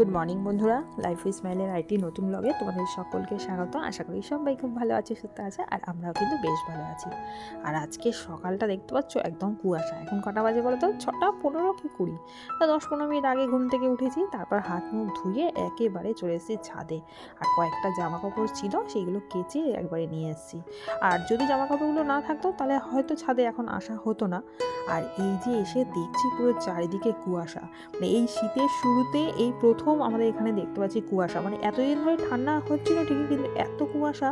Good morning বন্ধুরা। Life স্মাইলের IT নতুন ব্লগে তোমাদের সকলকে স্বাগত। আশা করি সবাই খুব ভালো আছে, সুস্থ আছে, আর আমরাও কিন্তু বেশ ভালো আছি। আর আজকে সকালটা দেখতে পাচ্ছ, একদম কুয়াশা। এখন কটা বাজে বলো তো ছটা পনেরো কি কুড়ি? তা দশ পনেরো মিনিট আগে ঘুম থেকে উঠেছি, তারপর হাত মুখ ধুয়ে একেবারে চলে এসেছি ছাদে। আর কয়েকটা জামা কাপড় ছিল, সেইগুলো কেচে একবারে নিয়ে এসেছি। আর যদি জামা কাপড়গুলো না থাকতো, তাহলে হয়তো ছাদে এখন আসা হতো না। আর এই যে এসে দেখছি পুরো চারিদিকে কুয়াশা। মানে এই শীতের শুরুতে এই প্রথম আমাদের এখানে দেখতে পাচ্ছি কুয়াশা। মানে এতদিন ধরে ঠান্ডা হচ্ছিল ঠিকই, কিন্তু এত কুয়াশা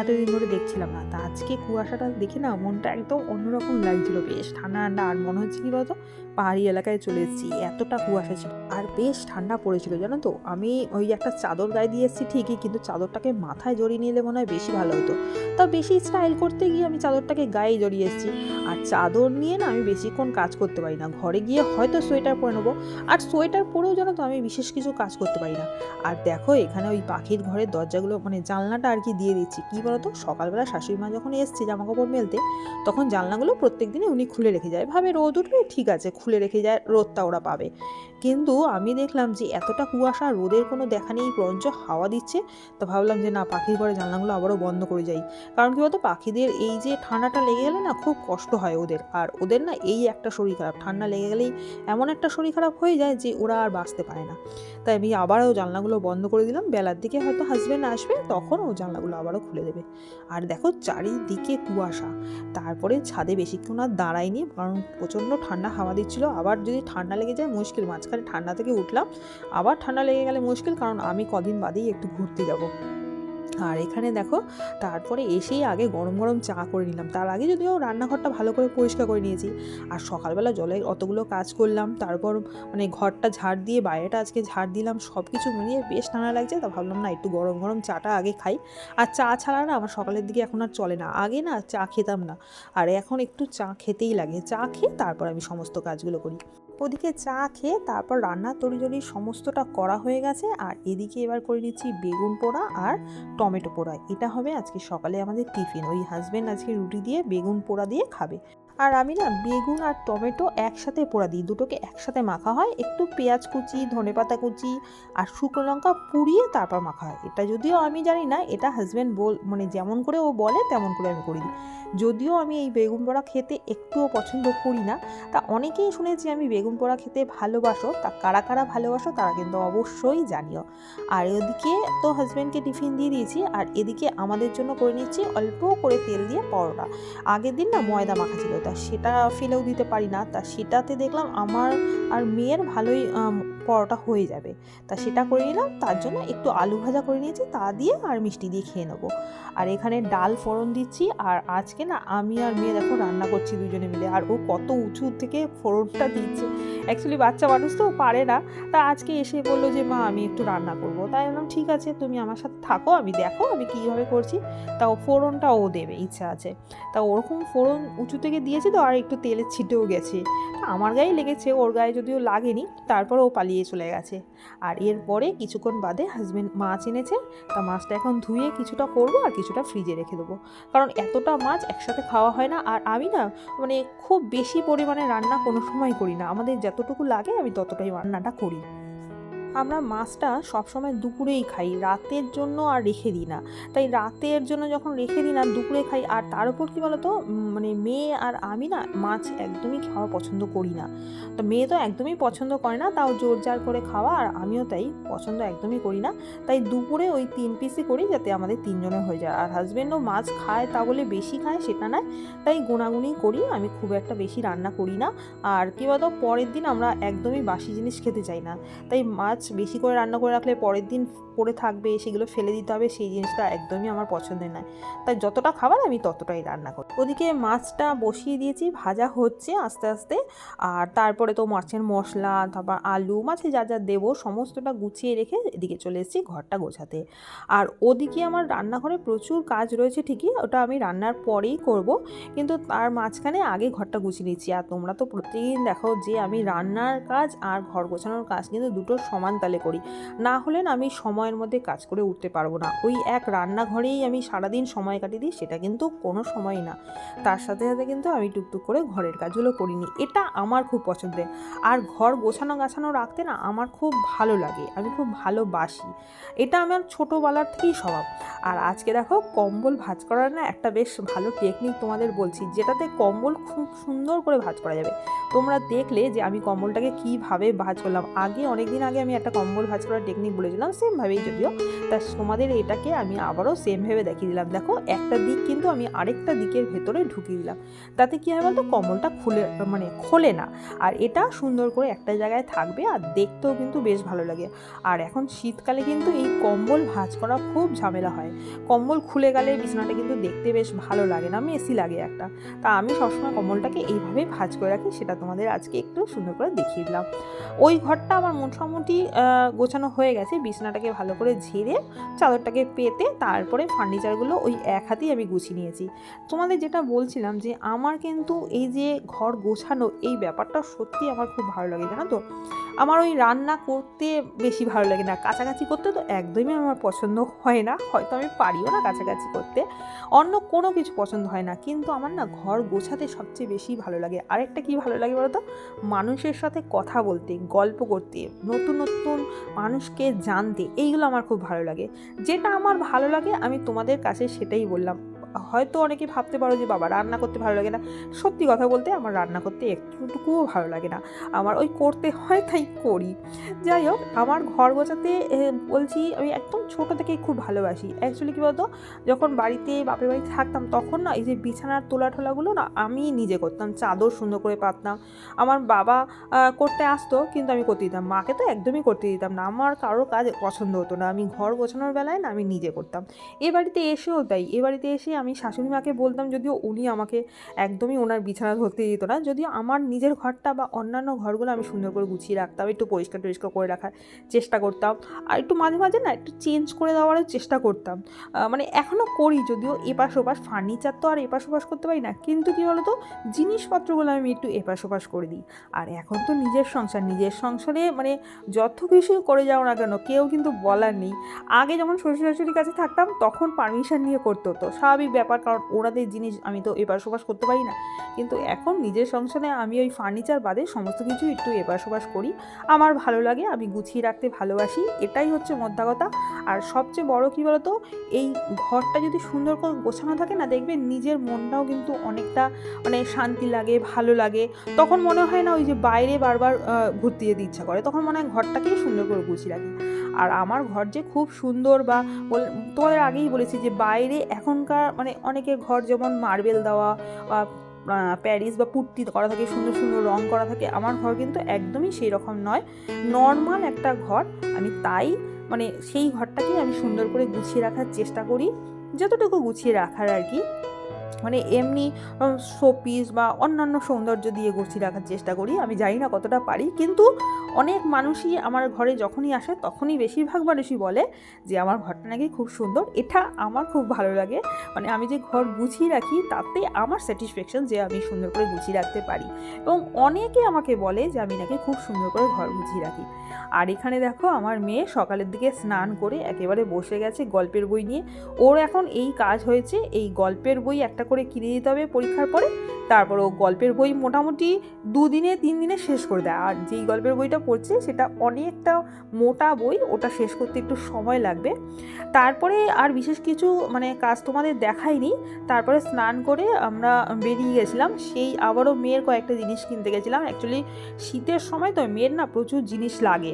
এতদিন ধরে দেখছিলাম না। তা আজকে কুয়াশাটা দেখে না মনটা একদম অন্যরকম লাগছিল বেশ। ঠান্ডা ঠান্ডা আর মনে হচ্ছে কি বলতো? পাহাড়ি এলাকায় চলে এসেছি। এতটা কুয়াশা ছিল। আর বেশ ঠান্ডা পড়েছিল, জানো তো? আমি ওই একটা চাদর গায়ে দিয়ে এসেছি ঠিকই, কিন্তু চাদরটাকে মাথায় জড়িয়ে নিলে মনে হয় বেশি ভালো হতো। তা বেশি স্টাইল করতে গিয়ে আমি চাদরটাকে গায়ে জড়িয়ে এসেছি। আর চাদর নিয়ে না আমি বেশিক্ষণ কাজ করতে পারি না। ঘরে গিয়ে হয়তো সোয়েটার পরে নেব। আর সোয়েটার পরেও জানো তো আমি বিশেষ কিছু কাজ করতে পারি না। আর দেখো, এখানে ওই পাখির ঘরের দরজাগুলো মানে জানলাটা আর কি দিয়ে দিচ্ছি। কী বলতো? সকালবেলা শাশুড়ি মা যখন এসছে জামা কাপড় মেলতে, তখন জানলাগুলো প্রত্যেক দিনে উনি খুলে রেখে যায়। ভাবে রোদ উঠবে? ঠিক আছে, খুলে রেখে যায়, রোদটা ওরা পাবে। কিন্তু আমি দেখলাম যে, এতটা কুয়াশা, রোদের কোনো দেখা নেই, বরঞ্চ হাওয়া দিচ্ছে। তো ভাবলাম যে, না, পাখির ঘরে জানলাগুলো আবারও বন্ধ করে যাই। কারণ কি বলতো? পাখিদের এই যে ঠান্ডাটা লেগে গেলে না, খুব কষ্ট হয় ওদের। আর ওদের না, এই একটা শরীর খারাপ। ঠান্ডা লেগে গেলেই এমন একটা শরীর খারাপ হয়ে যায় যে, ওরা আর বাঁচতে পারে না। তাই আমি আবারও জানলাগুলো বন্ধ করে দিলাম। বেলার দিকে হয়তো হাজব্যান্ড আসবে, তখন ও জানলাগুলো আবারও খুলে দেবে। আর দেখো চারিদিকে কুয়াশা। তারপরে ছাদে বেশিক্ষণ আর দাঁড়াইনি কারণ প্রচণ্ড ঠান্ডা হাওয়া দিচ্ছিল। আবার যদি ঠান্ডা লেগে যায় মুশকিল, মাঝখানে ঠান্ডা থেকে উঠলাম। আবার ঠান্ডা লেগে গেলে মুশকিল, কারণ আমি কদিন বাদেই একটু ঘুরতে যাব। আর এখানে দেখো, তারপরে এসেই আগে গরম গরম চা করে নিলাম। তার আগে যদিও রান্নাঘরটা ভালো করে পরিষ্কার করে নিয়েছি। আর সকালবেলা জলে অতগুলো কাজ করলাম, তারপর মানে ঘরটা ঝাড় দিয়ে বাইরেটা আজকে ঝাড় দিলাম সব কিছু মিলিয়ে বেশ ঠান্ডা লাগছে। তা ভাবলাম না একটু গরম গরম চাটা আগে খাই। আর চা ছাড়া না আমার সকালের দিকে এখন আর চলে না। আগে না চা খেতাম না। আর এখন একটু চা খেতেই লাগে। চা খেয়ে তারপর আমি সমস্ত কাজগুলো করি। ওদিকে চা খেয়ে তারপর রান্না তরিজরি সমস্তটা করা হয়ে গেছে। আর এদিকে এবার করে নিচ্ছি বেগুন পোড়া আর টমেটো পোড়া। এটা হবে আজকে সকালে আমাদের টিফিন। ওই হাজব্যান্ড আজকে রুটি দিয়ে বেগুন পোড়া দিয়ে খাবে। আর আমি না বেগুন আর টমেটো একসাথে পোড়া দিই। দুটোকে একসাথে মাখা হয়। একটু পেঁয়াজ কুচি ধনেপাতা কুচি আর শুকনো লঙ্কা পুড়িয়ে তারপর মাখা হয়। এটা যদিও আমি জানি না, এটা হাজব্যান্ড বল মানে যেমন করে ও বলে, তেমন করে আমি করে। দিই যদিও আমি এই বেগুন পোড়া খেতে একটুও পছন্দ করি না। তা অনেকেই শুনেছি আমি বেগুন পোড়া খেতে ভালোবাসো। তা কারা কারা ভালোবাসো তারা কিন্তু অবশ্যই জানিও। আর ওদিকে তো হাজব্যান্ডকে টিফিন দিয়ে দিয়েছি। আর এদিকে আমাদের জন্য করে নিচ্ছি অল্প করে তেল দিয়ে পরোটা। আগের দিন না ময়দা মাখা ছিল তা সেটা ফেলেও দিতে পারি না। তা সেটাতে দেখলাম আমার আর মেয়ের ভালোই পরোটা হয়ে যাবে। তা সেটা করে নিলাম, তার জন্য একটু আলু ভাজা করে নিয়েছি, তা দিয়ে আর মিষ্টি দিয়ে খেয়ে নেব। আর এখানে ডাল ফোড়ন দিচ্ছি, আর আজকে না আমি আর মেয়ে দেখো রান্না করছি দুজনে মিলে, আর ও কত উঁচু থেকে ফোড়নটা দিচ্ছে। অ্যাকচুয়ালি বাচ্চা মানুষ তো পারে না। তা আজকে এসে বলল যে, মা, আমি একটু রান্না করব। তাই বললাম, ঠিক আছে, তুমি আমার সাথে থাকো, আমি দেখো, আমি কীভাবে করছি। তা ও ফোড়নটা ও দেবে, ইচ্ছা আছে। তা ওরকম ফোড়ন উঁচু থেকে দিয়েছে তো, আর একটু তেলের ছিটেও গেছে। আমার গায়ে লেগেছে, ওর গায়ে যদিও লাগেনি, তারপর ও পালিয়ে চলে গেছে। আর এরপরে কিছুক্ষণ বাদে হাজবেন্ড মাছ এনেছে, তা মাছটা এখন ধুয়ে কিছুটা করব আর কিছুটা ফ্রিজে রেখে দেবো। কারণ এতটা মাছ একসাথে খাওয়া হয় না, আর আমি না মানে খুব বেশি পরিমাণে রান্না কোনো সময় করি না। আমাদের যতটুকু লাগে আমি ততটাই রান্নাটা করি। আমরা মাছটা সবসময় দুপুরেই খাই, রাতের জন্য আর রেখে দিই না। তাই রাতের জন্য যখন রেখে দিই না, দুপুরে খাই, আর তার উপর কী বলতো? মানে মেয়ে আর আমি না মাছ একদমই খাওয়া পছন্দ করি না। তো মেয়ে তো একদমই পছন্দ করে না, তাও জোর জার করে খাওয়া, আর আমিও তাই পছন্দ একদমই করি না। তাই দুপুরে ওই তিন পিসই করি যাতে আমাদের তিনজনের হয়ে যায়। আর হাজব্যান্ডও মাছ খায়, তা বলে বেশি খায় সেটা নয়, তাই গোনাগুনি করি। আমি খুব একটা বেশি রান্না করি না। আর কী বলতো? পরের দিন আমরা একদমই বাসি জিনিস খেতে চাই না। তাই মাছ বেশি করে রান্না করে রাখলে পরের দিন পড়ে থাকবে, সেগুলো ফেলে দিতে হবে, সেই জিনিসটা একদমই আমার পছন্দের নয়। তাই যতটা খাবার আমি ততটাই রান্না করি। ওদিকে মাছটা বসিয়ে দিয়েছি, ভাজা হচ্ছে আস্তে আস্তে। আর তারপরে তো মাছের মশলা, তারপর আলু, মাছে যা যা দেবো, সমস্তটা গুছিয়ে রেখে এদিকে চলে এসেছি ঘরটা গোছাতে। আর ওদিকে আমার রান্নাঘরে প্রচুর কাজ রয়েছে ঠিকই, ওটা আমি রান্নার পরেই করব। কিন্তু তার মাঝখানে আগে ঘরটা গুছিয়ে নিচ্ছি। আর তোমরা তো প্রতিদিন দেখো যে আমি রান্নার কাজ আর ঘর গোছানোর কাজ কিন্তু দুটো সমান তালে করি। না হলেন আমি সময় সময়ের মধ্যে কাজ করে উঠতে পারব না। ওই এক রান্নাঘরেই আমি সারাদিন সময় কাটিয়ে দিই, সেটা কিন্তু কোনো সময় না। তার সাথে সাথে কিন্তু আমি টুকটুক করে ঘরের কাজগুলো করিনি। এটা আমার খুব পছন্দের। আর ঘর গোছানো গাছানো রাখতে না আমার খুব ভালো লাগে। আমি খুব ভালোবাসি। এটা আমার ছোটোবেলার থেকেই স্বভাব। আর আজকে দেখো, কম্বল ভাঁজ করার না একটা বেশ ভালো টেকনিক তোমাদের বলছি, যেটাতে কম্বল খুব সুন্দর করে ভাঁজ করা যাবে। তোমরা দেখলে যে আমি কম্বলটাকে কীভাবে ভাজ করলাম। আগে অনেক দিন আগে আমি একটা কম্বল ভাজ করার টেকনিক বলেছিলাম সেমভাবেই যদিও, তা তোমাদের এটাকে আমি আবারও সেমভাবে দেখিয়ে দিলাম। দেখো, একটা দিক কিন্তু আমি আরেকটা দিকের ভেতরে ঢুকিয়ে দিলাম। তাতে কী হয় বলতো? কম্বলটা খুলে মানে খোলে না। আর এটা সুন্দর করে একটা জায়গায় থাকবে আর দেখতেও কিন্তু বেশ ভালো লাগে। আর এখন শীতকালে কিন্তু এই কম্বল ভাঁজ করা খুব ঝামেলা হয়। কম্বল খুলে গেলে বিছানাটা কিন্তু দেখতে বেশ ভালো লাগে না, মেসি লাগে একটা। তা আমি সবসময় কম্বলটাকে এইভাবে ভাঁজ করে রাখি, সেটা তোমাদের আজকে একটু সুন্দর করে দেখিয়ে দিলাম। ওই ঘরটা আমার মোটামুটি গোছানো হয়ে গেছে, বিছানাটাকে ভালো করে ঝেড়ে চাদরটাকে পেতে তারপরে ফার্নিচারগুলো ওই এক হাতেই আমি গুছিয়ে নিয়েছি। তোমাদের যেটা বলছিলাম যে আমার কিন্তু এই যে ঘর গোছানো এই ব্যাপারটা সত্যি আমার খুব ভালো লাগে, জানো তো? আমার ওই রান্না করতে বেশি ভালো লাগে না, কাছাকাছি করতে তো একদমই আমার পছন্দ হয় না, হয়তো আমি পারিও না কাছাকাছি করতে। অন্য কোনো কিছু পছন্দ হয় না, কিন্তু আমার না ঘর গোছাতে সবচেয়ে বেশি ভালো লাগে। আরেকটা কি ভালো লাগে বলো তো? মানুষের সাথে কথা বলতে, গল্প করতে, নতুন নতুন মানুষকে জানতে এইগুলো আমার খুব ভালো লাগে। যেটা আমার ভালো লাগে আমি তোমাদের কাছে সেটাই বললাম। হয়তো অনেকে ভাবতে পারো যে বাবা রান্না করতে ভালো লাগে না। সত্যি কথা বলতে আমার রান্না করতে একটুটুকুও ভালো লাগে না। আমার ওই করতে হয়, তাই করি। যাই হোক, আমার ঘর গোছাতে বলছি আমি একদম ছোটো থেকেই খুব ভালোবাসি। অ্যাকচুয়ালি কী বলতো, যখন বাড়িতে বাপের বাড়িতে থাকতাম তখন না, এই যে বিছানার তোলা ঠোলাগুলো না, আমি নিজে করতাম। চাদর সুন্দর করে পাততাম। আমার বাবা করতে আসতো, কিন্তু আমি করতে দিতাম। মাকে তো একদমই করতে দিতাম না। আমার কারোর কাজ পছন্দ হতো না। আমি ঘর গোছানোর বেলায় না, আমি নিজে করতাম। এ বাড়িতে এসেও তাই। এ বাড়িতে এসে আমি শাশুড়ি মাকে বলতাম যদিও উনি আমাকে একদমই ওনার বিছানা ধরতে দিত না, যদিও আমার নিজের ঘরটা বা অন্যান্য ঘরগুলো আমি সুন্দর করে গুছিয়ে রাখতাম, একটু পরিষ্কার টরিষ্কার করে রাখার চেষ্টা করতাম আর একটু মাঝে মাঝে না একটু চেঞ্জ করে দেওয়ারও চেষ্টা করতাম। মানে এখনও করি যদিও এপাশ ওপাশ ফার্নিচার তো আর এপাশ ওপাশ করতে পারি না, কিন্তু কী বলতো জিনিসপত্রগুলো আমি একটু এপাশ ওপাশ করে দিই। আর এখন তো নিজের সংসার, নিজের সংসারে মানে যত কিছু করে যাও না কেন কেউ কিন্তু বলার নেই। আগে যখন শ্বশুর শাশুড়ির কাছে থাকতাম, তখন পারমিশন নিয়ে করতে হতো, স্বাভাবিক ব্যাপার, কারণ ওনাদের জিনিস আমি তো এপাশ ওপাশ করতে পারি না। কিন্তু এখন নিজের সংসারে আমি ওই ফার্নিচার বাদে সমস্ত কিছু একটু এপাশ ওপাশ করি। আমার ভালো লাগে, আমি গুছিয়ে রাখতে ভালোবাসি, এটাই হচ্ছে মোদ্দা কথা। আর সবচেয়ে বড় কী বলতো, এই ঘরটা যদি সুন্দর করে গোছানো থাকে না দেখবে নিজের মনটাও কিন্তু অনেকটা মানে শান্তি লাগে, ভালো লাগে। তখন মনে হয় না ওই যে বাইরে বারবার ঘুরতে যেতে ইচ্ছা করে। তখন মনে হয় ঘরটাকেই সুন্দর করে গুছিয়ে রাখি। আর আমার ঘর যে খুব সুন্দর বা তোমাদের আগেই বলেছি যে বাইরে এখনকার মানে অনেকের ঘর যেমন মার্বেল দেওয়া বা প্যারিস বা পুট্টি করা থাকে, সুন্দর সুন্দর রং করা থাকে, আমার ঘর কিন্তু একদমই সেই রকম নয়। নর্মাল একটা ঘর, আমি তাই মানে সেই ঘরটাকেই আমি সুন্দর করে গুছিয়ে রাখার চেষ্টা করি, যতটুকু গুছিয়ে রাখার আর কি। মানে এমনি শোপিস বা অন্যান্য সৌন্দর্য দিয়ে গুছিয়ে রাখার চেষ্টা করি। আমি জানি না কতটা পারি, কিন্তু অনেক মানুষই আমার ঘরে যখনই আসে তখনই বেশিরভাগ মানুষই বলে যে, আমার ঘরটা নাকি খুব সুন্দর, এটা আমার খুব ভালো লাগে। মানে আমি যে ঘর গুছিয়ে রাখি, তাতে আমার স্যাটিসফ্যাকশন যে আমি সুন্দর করে গুছিয়ে রাখতে পারি। এবং অনেকে আমাকে বলে যে, আমি নাকি খুব সুন্দর করে ঘর গুছিয়ে রাখি। আর এখানে দেখো, আমার মেয়ে সকালের দিকে স্নান করে একেবারে বসে গেছে গল্পের বই নিয়ে। ওর এখন এই কাজ হয়েছে, এই গল্পের বই একটা করে কিনে দিতে হবে পরীক্ষার পরে। তারপর ও গল্পের বই মোটামুটি দুদিনে তিন দিনে শেষ করে দেয়। আর যেই গল্পের বইটা পড়ছে, সেটা অনেকটা মোটা বই, ওটা শেষ করতে একটু সময় লাগবে। তারপরে আর বিশেষ কিছু মানে কাজ তোমাদের দেখাইনি তারপরে স্নান করে আমরা বেরিয়ে গেছিলাম। সেই আবারও মেয়ের কয়েকটা জিনিস কিনতে গেছিলাম। অ্যাকচুয়ালি শীতের সময় তো মেয়ের না প্রচুর জিনিস লাগে।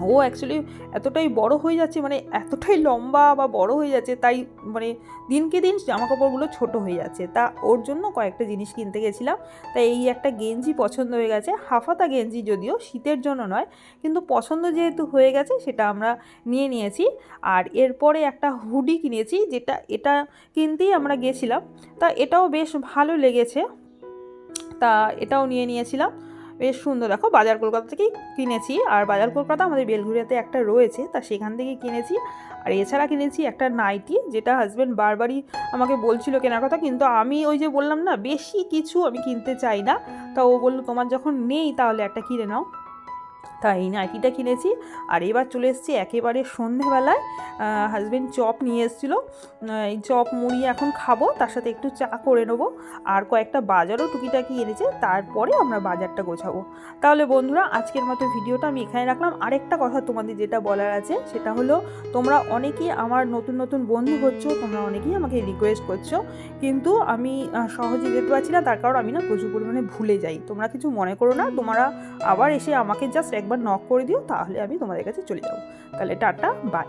ও অ্যাকচুয়ালি এতটাই বড় হয়ে যাচ্ছে মানে এতটাই লম্বা বা বড় হয়ে যাচ্ছে, তাই মানে দিনকে দিন জামা কাপড়গুলো ছোট হয়ে যাচ্ছে। তা ওর জন্য কয়েকটা জিনিস কিনতে গেছিলাম, তাই এই একটা গেঞ্জি পছন্দ হয়ে গেছে, হাফাতা গেঞ্জি যদিও শীতের জন্য নয়, কিন্তু পছন্দ যেহেতু হয়ে গেছে সেটা আমরা নিয়ে নিয়েছি। আর এরপরে একটা হুডি কিনেছি, যেটা এটা কিনতেই আমরা গেছিলাম, তা এটাও বেশ ভালো লেগেছে। তা এটাও নিয়ে নিয়েছিলাম। বেশ সুন্দর। দেখো বাজার কলকাতা থেকেই কিনেছি। আর বাজার কলকাতা আমাদের বেলঘুরিয়াতে একটা রয়েছে, তা সেখান থেকে কিনেছি। আর এছাড়া কিনেছি একটা নাইটি, যেটা হাজব্যান্ড বারবারই আমাকে বলছিল কেনার কথা। কিন্তু আমি ওই যে বললাম না, বেশি কিছু আমি কিনতে চাই না। তা ও বলল, তোমার যখন নেই তাহলে একটা কিনে নাও। তা এই নাইটিটা কিনেছি। আর এবার চলে এসেছি একেবারে সন্ধেবেলায়। হাজব্যান্ড চপ নিয়ে এসেছিল। এই চপ মুড়ি এখন খাব, তার সাথে একটু চা করে নেব। আর কয়েকটা বাজারও টুকিটাকি এনেছে, তারপরে আমরা বাজারটা গোছাবো। তাহলে বন্ধুরা, আজকের মতো ভিডিওটা আমি এখানে রাখলাম। আরেকটা কথা তোমাদের যেটা বলার আছে, সেটা হলো, তোমরা অনেকেই আমার নতুন নতুন বন্ধু হচ্ছো, তোমরা অনেকেই আমাকে রিকোয়েস্ট করছ। কিন্তু আমি সহজে যেতে পারছি না, তার কারণ আমি না প্রচুর পরিমাণে ভুলে যাই। তোমরা কিছু মনে করো না, তোমরা আবার এসে আমাকে জাস্ট একবার নক করে দিও তাহলে আমি তোমাদের কাছে চলে যাব। তাহলে টাটা বাই